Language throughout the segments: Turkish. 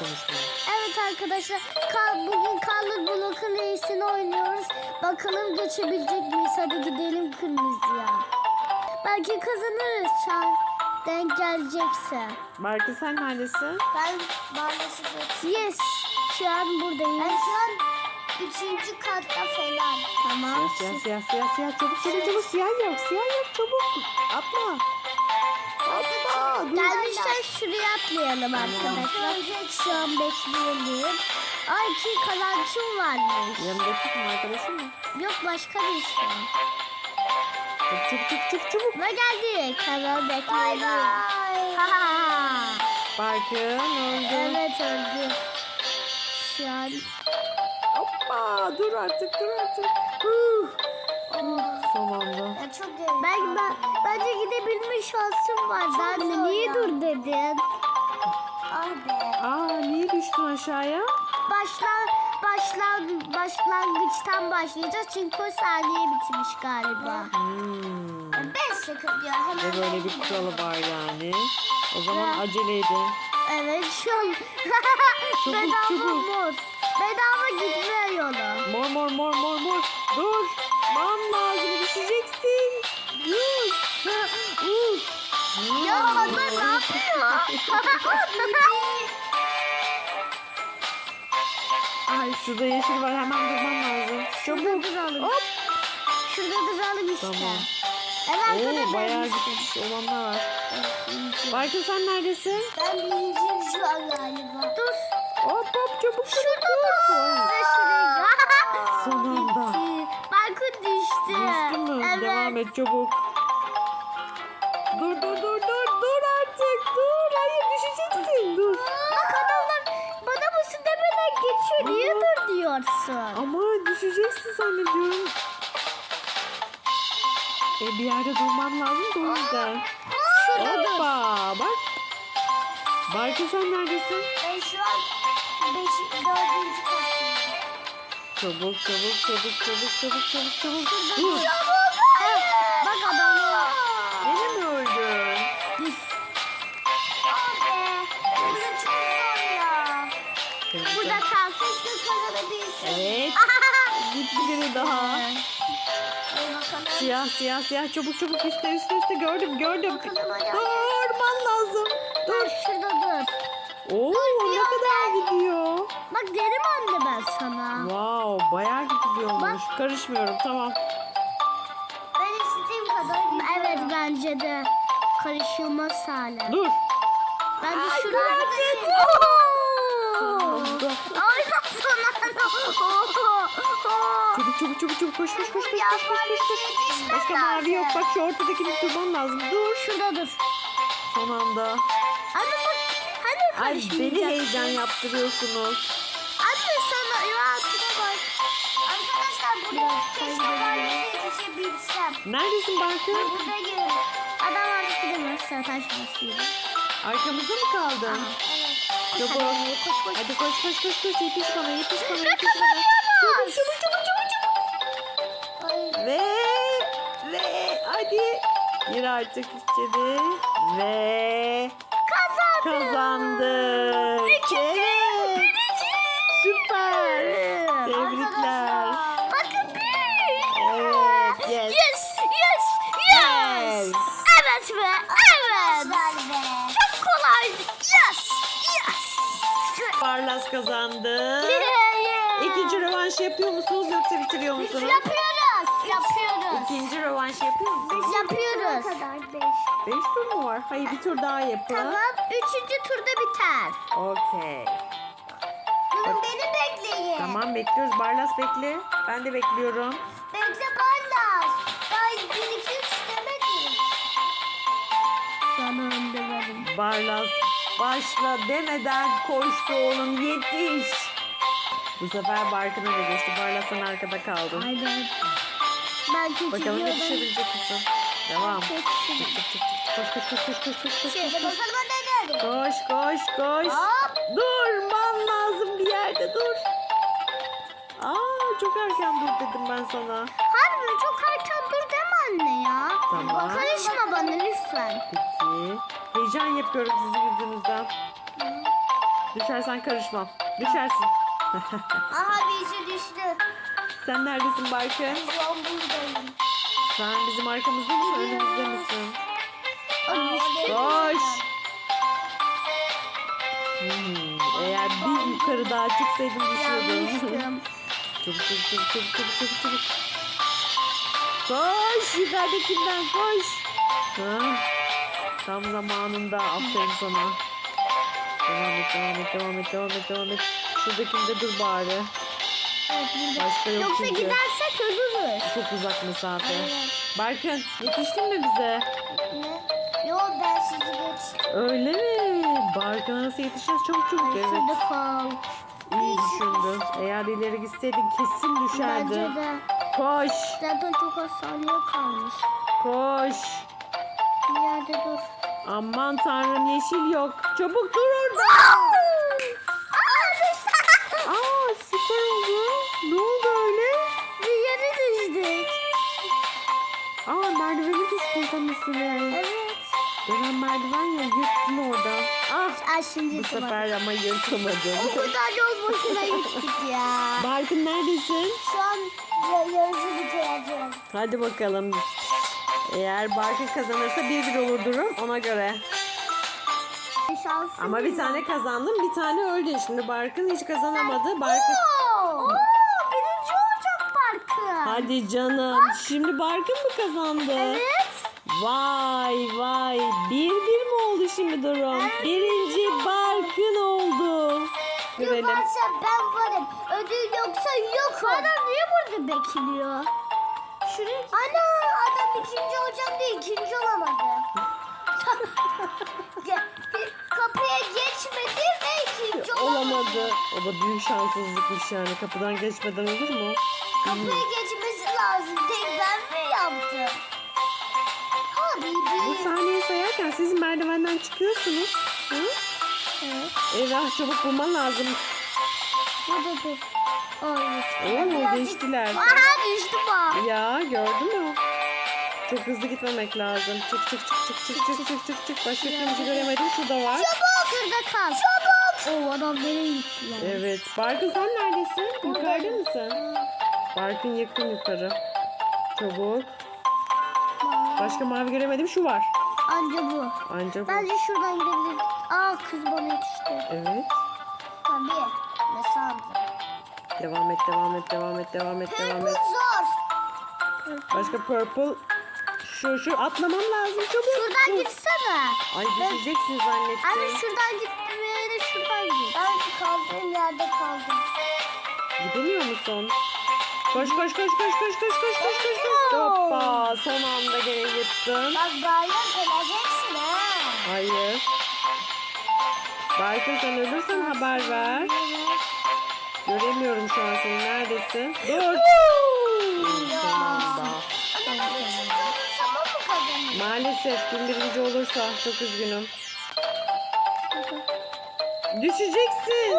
konuşmayın. Evet arkadaşlar kal, bugün Carlos Blok'un reisini oynuyoruz. Bakalım geçebilecek miyiz? Hadi gidelim kırmızıya. Belki kazanırız çay. Denk gelecekse. Barkın sen neredesin? Ben maalesef Yes. Şu an buradayız. Ben şu an üçüncü katta falan. Tamam. Siyah siyah siyah siyah çabuk çabuk çabuk siyah yok siyah yok çabuk atla. Gelmişler şuraya atlayalım arkadaşlar. Şu an bekleyelim. Ay ki kazançım varmış. Yanındaki kim arkadaşın mı? Yok başka bir şey. Çabuk çabuk çabuk çabuk çabuk. Ve Bay bay. Ha ha ha. Barkın öldü. Evet öldü. Şu an. Hoppa dur artık dur artık. Huh. Son anda. Ya çok derin. Ben, ben, bence gidebilme şansım vardı Çok anne. Niye ya. dur dedin? Ah be. Aa niye düştün aşağıya? Başlan, başlan, başlangıçtan başlayacağız çünkü o saniye bitmiş galiba. Hmm. 5 sekund ya hemen. Ve böyle ben bir kuralı var yani. O zaman Ya. acele edin. Evet şu an bedava çabuk. mor. Bedava gitme yolu. Mor mor mor mor mor. Dur. Man lazım düşeceksin. Dur. Ya bana ne yapıyor? Ay şurada yeşil var hemen durman lazım. Şurada duralım. Hop. Şurada duralım işte. Tamam. Oo arkadaşlar. bayağı gitmiş olanlar var. Barkın sen neredesin? Ben birinciyim şu an galiba. Dur. Hop hop çabuk Şurada çabuk. dur. Oy. Ve şuraya. Son anda. Balkon düştü. Düştü. Devam et çabuk. Dur dur dur dur dur artık dur. Hayır düşeceksin dur. Bak adamlar bana bu su demeden geçiyor. Niye dur diyorsun? Ama düşeceksin zannediyorum. E bir yerde durman lazım da o yüzden. Hoppa bak. Barkın sen neredesin? Ben şu an 5. 4. kattayım. Çabuk çabuk çabuk çabuk çabuk çabuk çabuk. Dur. Heh, Evet. Gitti biri daha. Siyah siyah siyah çabuk çabuk üstte üstte üstte gördüm gördüm. Durman lazım. Dur şurada dur. Oo ne kadar gidiyor. Bak derim anne ben sana. Wow bayağı gidiyormuş. Karışmıyorum tamam. Ben istediğim kadar gidiyorum. Evet bence de. Karışılmaz hale. Dur. Bence Ay, şurada. Ay sana. Çabuk çabuk çabuk çabuk koş koş koş koş koş koş koş koş. Başka mavi yok bak şu ortadakini durman lazım. Dur. Şurada dur. Son anda. Anne bak. Hani Ay beni heyecan yaptırıyorsunuz. Anne sana rahatına bak. Arkadaşlar Biraz keşke varlığı yetişebilsem. Neredesin Barkın? Burada gelin. Adam artık gidemezse taş basıyor. Arkamızda mı kaldın? Evet. Çabuk. Koş koş. Hadi koş koş koş koş yetiş bana yetiş bana yetiş bana. Çabuk çabuk çabuk çabuk. Ay, Ve ve hadi gir artık içeri ve Kazandım. kazandık. Evet. Kazandı. İkinci rövanş yapıyor musunuz yoksa bitiriyor musunuz? Yapıyoruz, yapıyoruz. İkinci rövanş yapıyor musunuz? Yapıyoruz. kadar 5. Beş tur mu var? Hayır bir tur daha yapın. Tamam, üçüncü turda biter. Okey. Durun beni bekleyin. Tamam bekliyoruz. Barlas bekle. Ben de bekliyorum. Bekle Barlas. Daha 1 2 3 demedim. An önde benim. Barlas başla demeden koştu oğlum yetiş. Bu sefer Barkın'a da geçti. Barlas'tan arkada kaldı. Aynen. Ben Bakalım küçülüyorum. yetişebilecek misin? Devam. Çok Tık tık tık tık. Koş koş koş koş koş koş koş. Şimdi bakalım ne dedim. Koş koş koş. Hop. Durman lazım bir yerde dur. Aa çok erken dur dedim ben sana. Harbi çok erken anne ya. Tamam. Karışma bana lütfen. Peki. Heyecan yapıyorum sizin yüzünüzden. Düşersen karışmam. Düşersin. Aha birisi düştü. Sen neredesin Barkın? Şu an buradayım. Sen bizim arkamızda mısın? Önümüzde misin? Düştü. Koş. Hmm, eğer bir yukarı daha çıksaydım düşüyordum. Yanmıştım. çabuk çabuk çabuk çabuk çabuk çabuk çabuk. Koş yukarıdakinden koş. Ha, tam zamanında aferin sana. Devam et devam et devam et devam et devam et. Şuradakinde dur bari. Başka yok Yoksa çünkü. gidersek ölürüz. Çok uzak mesafe. Evet. Barkın yetiştin mi bize? Ne? Yo ben sizi geçtim. Öyle mi? Barkın'a nasıl yetişeceğiz? Çabuk çabuk. Evet. Şurada kal. İyi düşündün. Eğer ileri gitseydin kesin Bence düşerdin. de. Koş. Zaten çok az saniye kalmış. Koş. Bir yerde dur. Aman tanrım yeşil yok. Çabuk dur orada. Dönen merdiven ya yırttın orada. Ah Ay şimdi bu yırtamadım. sefer ama yırtamadın. O kadar yol boşuna gittik ya. Barkın neredesin? Şu an ya- yarışı bitireceğim. Hadi bakalım. Eğer Barkın kazanırsa 1-1 olur durum ona göre. Şansım Ama bir tane kazandın bir tane öldün. Şimdi Barkın hiç kazanamadı. Barkın... Oo, birinci olacak parkı. Hadi canım. Şimdi Barkın mı kazandı? Evet. Vay vay. 1-1 mi oldu şimdi durum? Birinci Barkın oldu. Yok Görelim. varsa ben varım. Ödül yoksa yokum. Adam niye burada bekliyor? Şuraya Ana adam ikinci olacağım diye ikinci olamadı. Ge- bir Kapıya geçmedi ve ikinci olamadı. Olamadı. O da büyük şanssızlıkmış yani. Kapıdan geçmeden olur mu? Kapıya geçmesi lazım. Tek saniye sayarken siz merdivenden çıkıyorsunuz. Hı? Evet. Eyvah çabuk bulman lazım. Burada dur. Oo geçtiler. Aha düştü bak. Ya gördün mü? Çok hızlı gitmemek lazım. Çık çık çık çık çık çık çık çık çık. Başka kimse göremedim. Şurada var. Çabuk. Şurada kal. Çabuk. Oo adam nereye gitti ya? Evet. Barkın sen neredesin? Yukarıda mısın? Barkın yakın yukarı. Çabuk. Başka mavi göremedim. Şu var. Anca bu. Ancak bu. Bence şuradan gidebiliriz. Aa kız bana yetişti. Evet. Tabii. Ne sandın? Devam et, devam et, devam et, devam et, devam et. zor. Başka purple. Şu şu atlamam lazım çabuk. Şuradan Dur. gitsene. Ay düşeceksin zannettim. Anne şuradan gitmeye de şuradan git. Ben kaldığım yerde kaldım. Gidemiyor musun? Koş koş koş koş koş koş koş koş koş. Hoppa son anda gene yırttın. Bak böyle öleceksin ha. Hayır. Barkın sen ölürsen haber ver. Göremiyorum şu an seni. Neredesin? Dur. Son anda. Maalesef kim birinci olursa çok üzgünüm. Düşeceksin.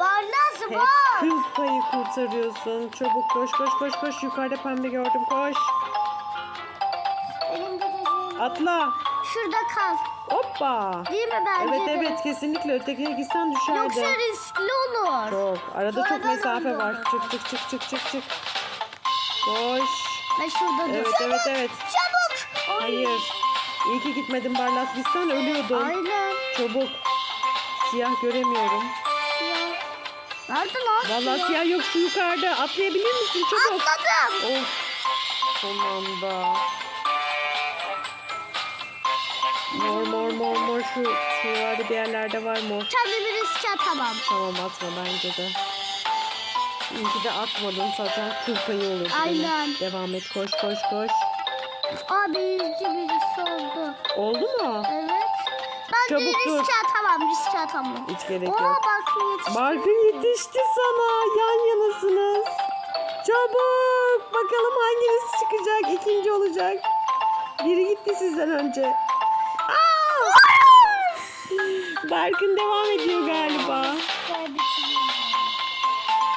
Barlas Hep. Kıl payı kurtarıyorsun. Çabuk koş koş koş koş. Yukarıda pembe gördüm koş. Benim gideceğim. Atla. Şurada kal. Hoppa. Değil mi bence Evet de? evet kesinlikle ötekine gitsen Yoksa düşerdin. riskli olur. Çok. Arada çok Sonradan mesafe var. Çık çık çık çık çık çık. Koş. Ben şurada dur. Evet evet evet. Çabuk. Ay. Hayır. İyi ki gitmedin Barlas. Gitsen ölüyordun. Aynen. Çabuk. Siyah göremiyorum. Nerede lan? Vallahi siyah? yok şu yukarıda. Atlayabilir misin? Çabuk. Atladım. Of. Son anda. Mor mor mor mor şu şuralarda bir yerlerde var mor. Kendimi riske atamam. Tamam atma bence de. İyi ki de atmadın zaten kıl payı. Aynen. Devam et koş koş koş. Aa birinci birisi oldu. Oldu mu? Evet. Ben Çabuk de dur. riske atamam. Riske atamam. Hiç gerek Oha yok. bak yetişti. Barkın yetişti sana. Yan yanasınız. Çabuk. Bakalım hanginiz çıkacak. ikinci olacak. Biri gitti sizden önce. Aa! Barkın devam ediyor galiba.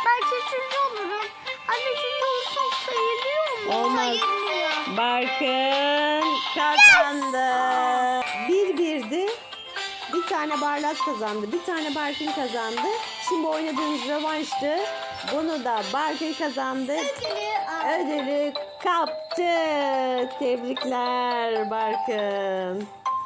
Belki üçüncü olurum. Anne üçüncü olursam sayılıyor mu? Olmaz. Sayılmıyor. Barkın kazandı. Bir birdi. Bir tane Barlas kazandı. Bir tane Barkın kazandı. Şimdi oynadığımız rövanştı. Bunu da Barkın kazandı. Ödülü. Ödülü kaptı. Tebrikler Barkın.